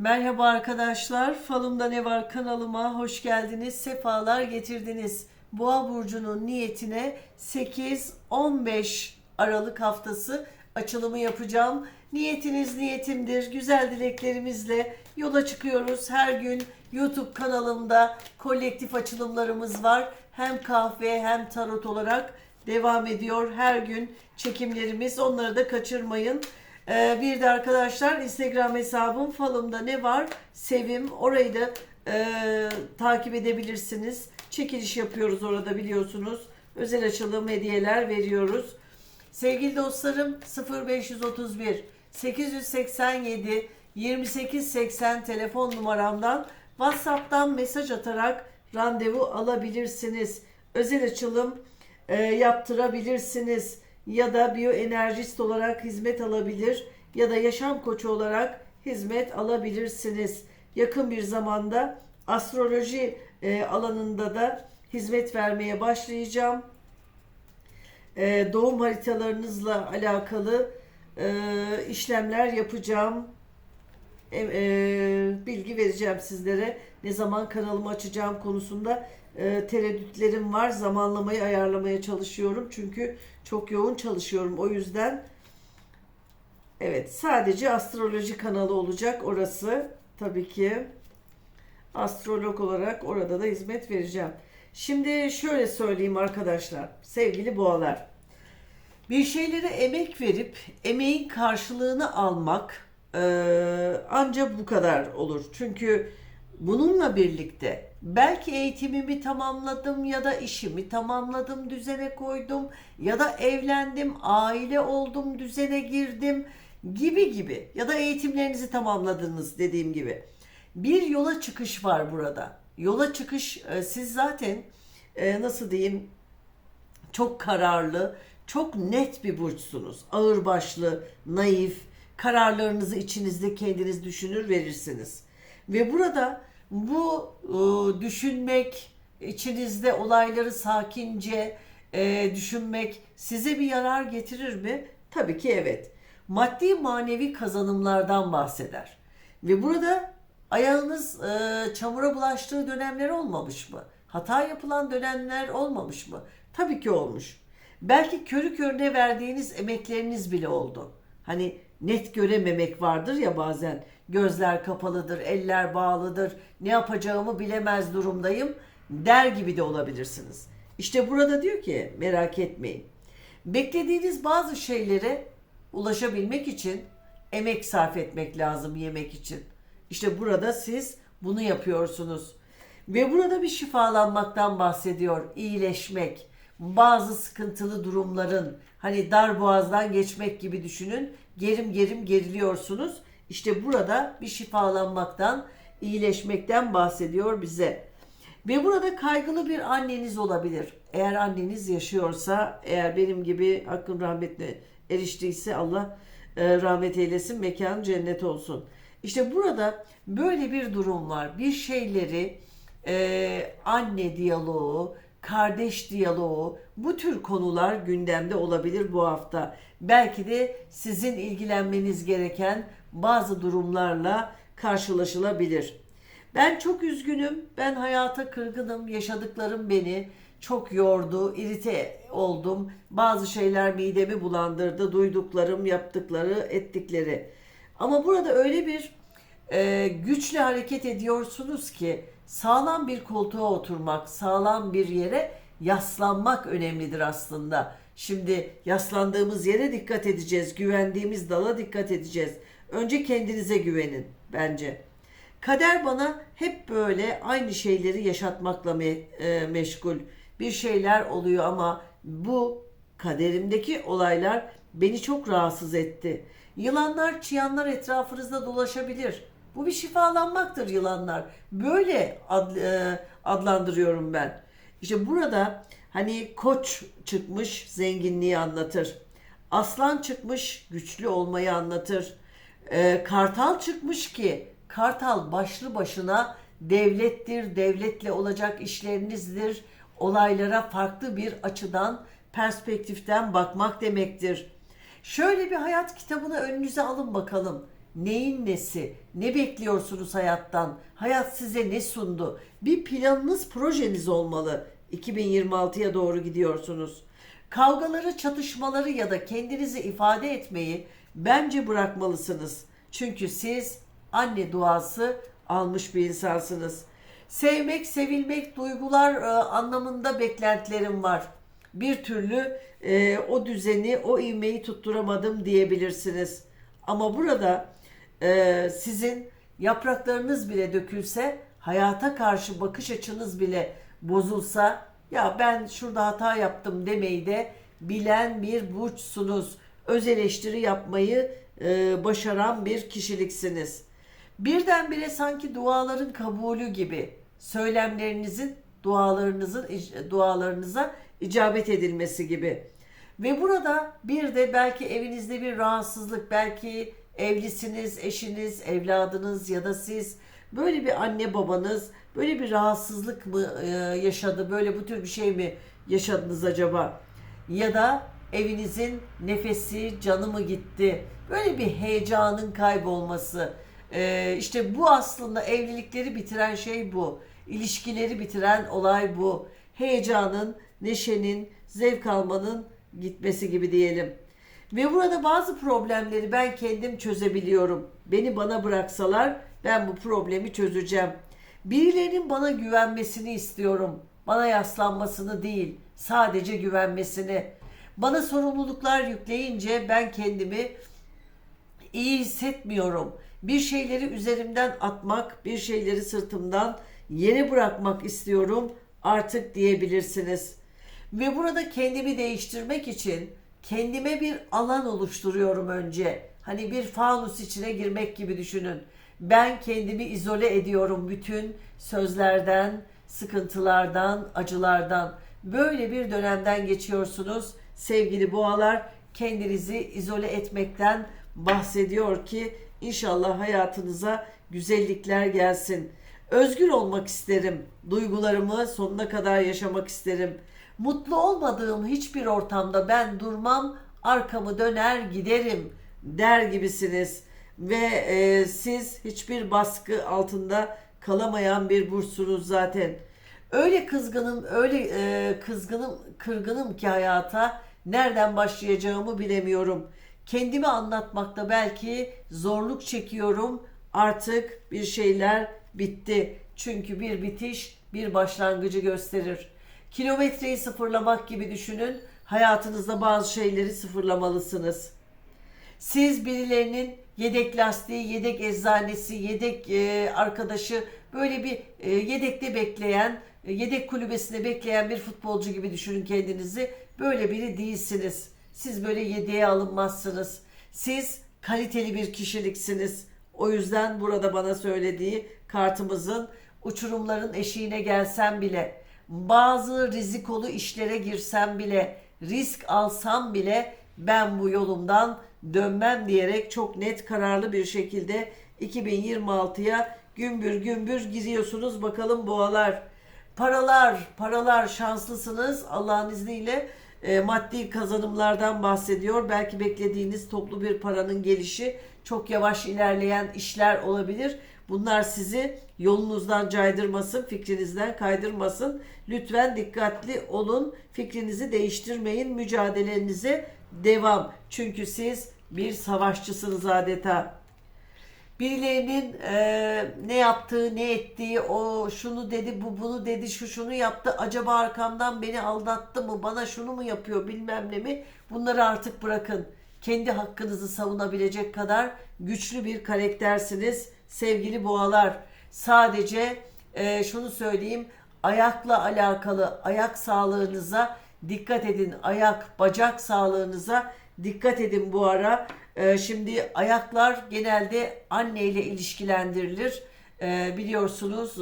Merhaba arkadaşlar. Falımda ne var kanalıma hoş geldiniz. Sefalar getirdiniz. Boğa burcunun niyetine 8-15 Aralık haftası açılımı yapacağım. Niyetiniz niyetimdir. Güzel dileklerimizle yola çıkıyoruz. Her gün YouTube kanalımda kolektif açılımlarımız var. Hem kahve hem tarot olarak devam ediyor. Her gün çekimlerimiz. Onları da kaçırmayın. Ee, bir de arkadaşlar Instagram hesabım falımda ne var? Sevim. Orayı da e, takip edebilirsiniz. Çekiliş yapıyoruz orada biliyorsunuz. Özel açılım hediyeler veriyoruz. Sevgili dostlarım 0531 887 2880 telefon numaramdan WhatsApp'tan mesaj atarak randevu alabilirsiniz. Özel açılım e, yaptırabilirsiniz ya da biyoenerjist olarak hizmet alabilir ya da yaşam koçu olarak hizmet alabilirsiniz. Yakın bir zamanda astroloji e, alanında da hizmet vermeye başlayacağım. E, doğum haritalarınızla alakalı e, işlemler yapacağım. E, bilgi vereceğim sizlere. Ne zaman kanalımı açacağım konusunda e, tereddütlerim var. Zamanlamayı ayarlamaya çalışıyorum. Çünkü çok yoğun çalışıyorum. O yüzden evet sadece astroloji kanalı olacak orası. Tabii ki astrolog olarak orada da hizmet vereceğim. Şimdi şöyle söyleyeyim arkadaşlar. Sevgili boğalar. Bir şeylere emek verip emeğin karşılığını almak eee ancak bu kadar olur. Çünkü bununla birlikte belki eğitimimi tamamladım ya da işimi tamamladım, düzene koydum ya da evlendim, aile oldum, düzene girdim gibi gibi ya da eğitimlerinizi tamamladınız dediğim gibi. Bir yola çıkış var burada. Yola çıkış e, siz zaten e, nasıl diyeyim çok kararlı, çok net bir burçsunuz. Ağırbaşlı, naif, kararlarınızı içinizde kendiniz düşünür verirsiniz. Ve burada bu e, düşünmek, içinizde olayları sakince e, düşünmek size bir yarar getirir mi? Tabii ki evet. Maddi manevi kazanımlardan bahseder. Ve burada ayağınız e, çamura bulaştığı dönemler olmamış mı? Hata yapılan dönemler olmamış mı? Tabii ki olmuş. Belki körü körüne verdiğiniz emekleriniz bile oldu. Hani net görememek vardır ya bazen. Gözler kapalıdır, eller bağlıdır. Ne yapacağımı bilemez durumdayım der gibi de olabilirsiniz. İşte burada diyor ki merak etmeyin. Beklediğiniz bazı şeylere ulaşabilmek için emek sarf etmek lazım yemek için. İşte burada siz bunu yapıyorsunuz. Ve burada bir şifalanmaktan bahsediyor. iyileşmek, bazı sıkıntılı durumların hani dar boğazdan geçmek gibi düşünün. Gerim gerim geriliyorsunuz. İşte burada bir şifalanmaktan, iyileşmekten bahsediyor bize. Ve burada kaygılı bir anneniz olabilir. Eğer anneniz yaşıyorsa, eğer benim gibi hakkın rahmetine eriştiyse Allah e, rahmet eylesin, mekan cennet olsun. İşte burada böyle bir durum var. Bir şeyleri e, anne diyaloğu, kardeş diyaloğu bu tür konular gündemde olabilir bu hafta. Belki de sizin ilgilenmeniz gereken bazı durumlarla karşılaşılabilir. Ben çok üzgünüm. Ben hayata kırgınım. Yaşadıklarım beni çok yordu, irite oldum. Bazı şeyler midemi bulandırdı. Duyduklarım, yaptıkları, ettikleri. Ama burada öyle bir e, güçle hareket ediyorsunuz ki sağlam bir koltuğa oturmak, sağlam bir yere yaslanmak önemlidir aslında. Şimdi yaslandığımız yere dikkat edeceğiz, güvendiğimiz dala dikkat edeceğiz. Önce kendinize güvenin bence. Kader bana hep böyle aynı şeyleri yaşatmakla me- e, meşgul. Bir şeyler oluyor ama bu kaderimdeki olaylar beni çok rahatsız etti. Yılanlar, çıyanlar etrafınızda dolaşabilir. Bu bir şifalanmaktır yılanlar. Böyle ad- e, adlandırıyorum ben. İşte burada hani koç çıkmış zenginliği anlatır. Aslan çıkmış güçlü olmayı anlatır. Ee, kartal çıkmış ki kartal başlı başına devlettir, devletle olacak işlerinizdir. Olaylara farklı bir açıdan, perspektiften bakmak demektir. Şöyle bir hayat kitabını önünüze alın bakalım. Neyin nesi? Ne bekliyorsunuz hayattan? Hayat size ne sundu? Bir planınız, projeniz olmalı. 2026'ya doğru gidiyorsunuz. Kavgaları, çatışmaları ya da kendinizi ifade etmeyi bence bırakmalısınız. Çünkü siz anne duası almış bir insansınız. Sevmek, sevilmek, duygular e, anlamında beklentilerim var. Bir türlü e, o düzeni, o ivmeyi tutturamadım diyebilirsiniz. Ama burada e, sizin yapraklarınız bile dökülse, hayata karşı bakış açınız bile bozulsa, ya ben şurada hata yaptım demeyi de bilen bir burçsunuz. Öz eleştiri yapmayı e, başaran bir kişiliksiniz. Birdenbire sanki duaların kabulü gibi söylemlerinizin dualarınızın dualarınıza icabet edilmesi gibi. Ve burada bir de belki evinizde bir rahatsızlık, belki evlisiniz, eşiniz, evladınız ya da siz böyle bir anne babanız böyle bir rahatsızlık mı e, yaşadı, böyle bu tür bir şey mi yaşadınız acaba? Ya da evinizin nefesi, canı mı gitti? Böyle bir heyecanın kaybolması. E, işte bu aslında evlilikleri bitiren şey bu. İlişkileri bitiren olay bu. Heyecanın, neşenin, zevk almanın gitmesi gibi diyelim. Ve burada bazı problemleri ben kendim çözebiliyorum. Beni bana bıraksalar ben bu problemi çözeceğim. Birilerinin bana güvenmesini istiyorum. Bana yaslanmasını değil, sadece güvenmesini. Bana sorumluluklar yükleyince ben kendimi iyi hissetmiyorum. Bir şeyleri üzerimden atmak, bir şeyleri sırtımdan yere bırakmak istiyorum artık diyebilirsiniz. Ve burada kendimi değiştirmek için kendime bir alan oluşturuyorum önce. Hani bir fanus içine girmek gibi düşünün. Ben kendimi izole ediyorum bütün sözlerden, sıkıntılardan, acılardan. Böyle bir dönemden geçiyorsunuz sevgili boğalar. Kendinizi izole etmekten bahsediyor ki inşallah hayatınıza güzellikler gelsin. Özgür olmak isterim. Duygularımı sonuna kadar yaşamak isterim. Mutlu olmadığım hiçbir ortamda ben durmam, arkamı döner giderim der gibisiniz. Ve e, siz hiçbir baskı altında kalamayan bir burçsunuz zaten. Öyle kızgınım, öyle e, kızgınım, kırgınım ki hayata nereden başlayacağımı bilemiyorum. Kendimi anlatmakta belki zorluk çekiyorum. Artık bir şeyler bitti. Çünkü bir bitiş bir başlangıcı gösterir. Kilometreyi sıfırlamak gibi düşünün. Hayatınızda bazı şeyleri sıfırlamalısınız. Siz birilerinin yedek lastiği, yedek eczanesi, yedek e, arkadaşı böyle bir e, yedekte bekleyen, e, yedek kulübesinde bekleyen bir futbolcu gibi düşünün kendinizi. Böyle biri değilsiniz. Siz böyle yedeğe alınmazsınız. Siz kaliteli bir kişiliksiniz. O yüzden burada bana söylediği kartımızın uçurumların eşiğine gelsem bile, bazı rizikolu işlere girsem bile, risk alsam bile ben bu yolumdan dönmem diyerek çok net kararlı bir şekilde 2026'ya gümbür gümbür giriyorsunuz bakalım boğalar. Paralar, paralar şanslısınız Allah'ın izniyle e, maddi kazanımlardan bahsediyor. Belki beklediğiniz toplu bir paranın gelişi çok yavaş ilerleyen işler olabilir. Bunlar sizi yolunuzdan caydırmasın, fikrinizden kaydırmasın. Lütfen dikkatli olun. Fikrinizi değiştirmeyin. Mücadelenize devam. Çünkü siz bir savaşçısınız adeta. Birilerinin e, ne yaptığı, ne ettiği, o şunu dedi, bu bunu dedi, şu şunu yaptı. Acaba arkamdan beni aldattı mı, bana şunu mu yapıyor bilmem ne mi? Bunları artık bırakın. Kendi hakkınızı savunabilecek kadar güçlü bir karaktersiniz sevgili boğalar. Sadece e, şunu söyleyeyim, ayakla alakalı ayak sağlığınıza dikkat edin. Ayak, bacak sağlığınıza dikkat edin bu ara. Ee, şimdi ayaklar genelde anne ile ilişkilendirilir. Ee, biliyorsunuz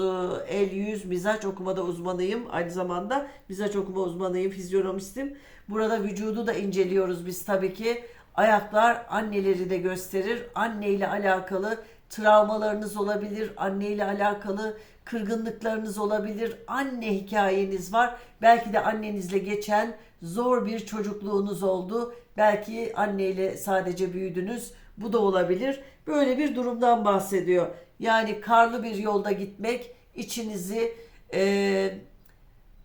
e, el yüz mizaç okumada uzmanıyım. Aynı zamanda mizaç okuma uzmanıyım, fizyonomistim. Burada vücudu da inceliyoruz biz tabii ki. Ayaklar anneleri de gösterir. Anne ile alakalı travmalarınız olabilir. Anne ile alakalı kırgınlıklarınız olabilir. Anne hikayeniz var. Belki de annenizle geçen zor bir çocukluğunuz oldu. Belki anneyle sadece büyüdünüz. Bu da olabilir. Böyle bir durumdan bahsediyor. Yani karlı bir yolda gitmek içinizi e,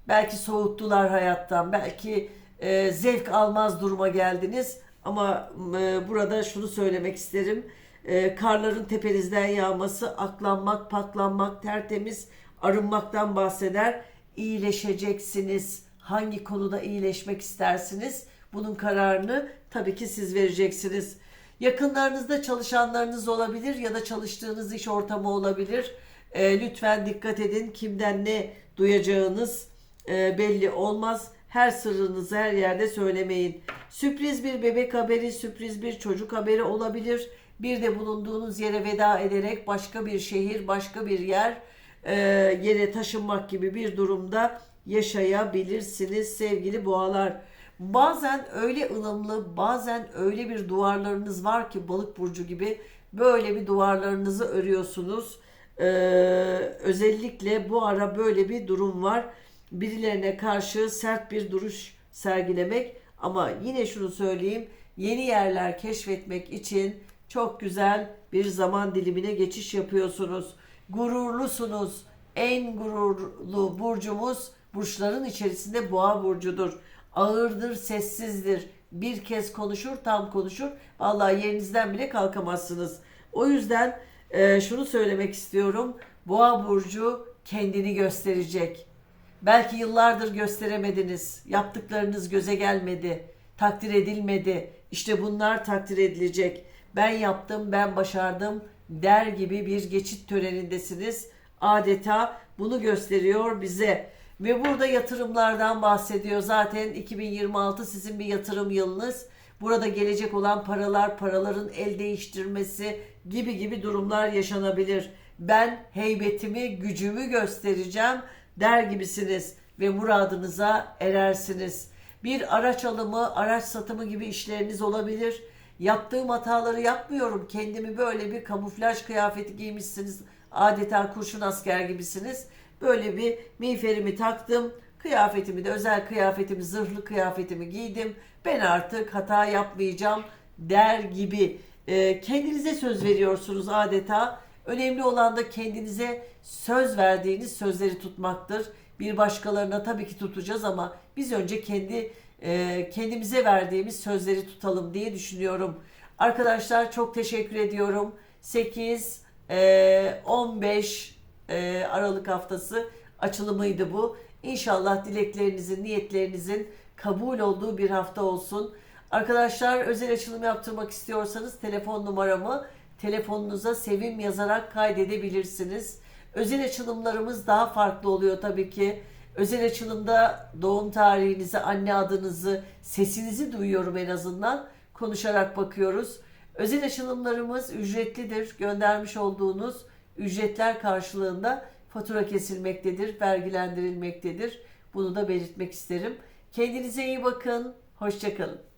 belki soğuttular hayattan, belki e, zevk almaz duruma geldiniz. Ama e, burada şunu söylemek isterim. E, karların tepenizden yağması, aklanmak, paklanmak, tertemiz arınmaktan bahseder. İyileşeceksiniz. Hangi konuda iyileşmek istersiniz? Bunun kararını tabii ki siz vereceksiniz. Yakınlarınızda çalışanlarınız olabilir ya da çalıştığınız iş ortamı olabilir. E, lütfen dikkat edin. Kimden ne duyacağınız e, belli olmaz. Her sırrınızı her yerde söylemeyin. Sürpriz bir bebek haberi, sürpriz bir çocuk haberi olabilir. Bir de bulunduğunuz yere veda ederek başka bir şehir, başka bir yer e, yere taşınmak gibi bir durumda yaşayabilirsiniz sevgili boğalar. Bazen öyle ılımlı, bazen öyle bir duvarlarınız var ki balık burcu gibi böyle bir duvarlarınızı örüyorsunuz. Ee, özellikle bu ara böyle bir durum var. Birilerine karşı sert bir duruş sergilemek ama yine şunu söyleyeyim. Yeni yerler keşfetmek için çok güzel bir zaman dilimine geçiş yapıyorsunuz. Gururlusunuz. En gururlu burcumuz burçların içerisinde boğa burcudur. Ağırdır, sessizdir. Bir kez konuşur, tam konuşur. Vallahi yerinizden bile kalkamazsınız. O yüzden e, şunu söylemek istiyorum. Boğa burcu kendini gösterecek. Belki yıllardır gösteremediniz. Yaptıklarınız göze gelmedi. Takdir edilmedi. İşte bunlar takdir edilecek. Ben yaptım, ben başardım der gibi bir geçit törenindesiniz. Adeta bunu gösteriyor bize. Ve burada yatırımlardan bahsediyor. Zaten 2026 sizin bir yatırım yılınız. Burada gelecek olan paralar, paraların el değiştirmesi gibi gibi durumlar yaşanabilir. Ben heybetimi, gücümü göstereceğim der gibisiniz ve muradınıza erersiniz. Bir araç alımı, araç satımı gibi işleriniz olabilir. Yaptığım hataları yapmıyorum. Kendimi böyle bir kamuflaj kıyafeti giymişsiniz. Adeta kurşun asker gibisiniz. Böyle bir miğferimi taktım. Kıyafetimi de özel kıyafetimi, zırhlı kıyafetimi giydim. Ben artık hata yapmayacağım der gibi e, kendinize söz veriyorsunuz adeta. Önemli olan da kendinize söz verdiğiniz sözleri tutmaktır. Bir başkalarına tabii ki tutacağız ama biz önce kendi e, kendimize verdiğimiz sözleri tutalım diye düşünüyorum. Arkadaşlar çok teşekkür ediyorum. 8 e, 15 e, Aralık haftası açılımıydı bu. İnşallah dileklerinizin, niyetlerinizin kabul olduğu bir hafta olsun. Arkadaşlar özel açılım yaptırmak istiyorsanız telefon numaramı telefonunuza sevim yazarak kaydedebilirsiniz. Özel açılımlarımız daha farklı oluyor tabii ki. Özel açılımda doğum tarihinizi, anne adınızı, sesinizi duyuyorum en azından. Konuşarak bakıyoruz. Özel açılımlarımız ücretlidir. Göndermiş olduğunuz ücretler karşılığında fatura kesilmektedir, vergilendirilmektedir. Bunu da belirtmek isterim. Kendinize iyi bakın. Hoşçakalın.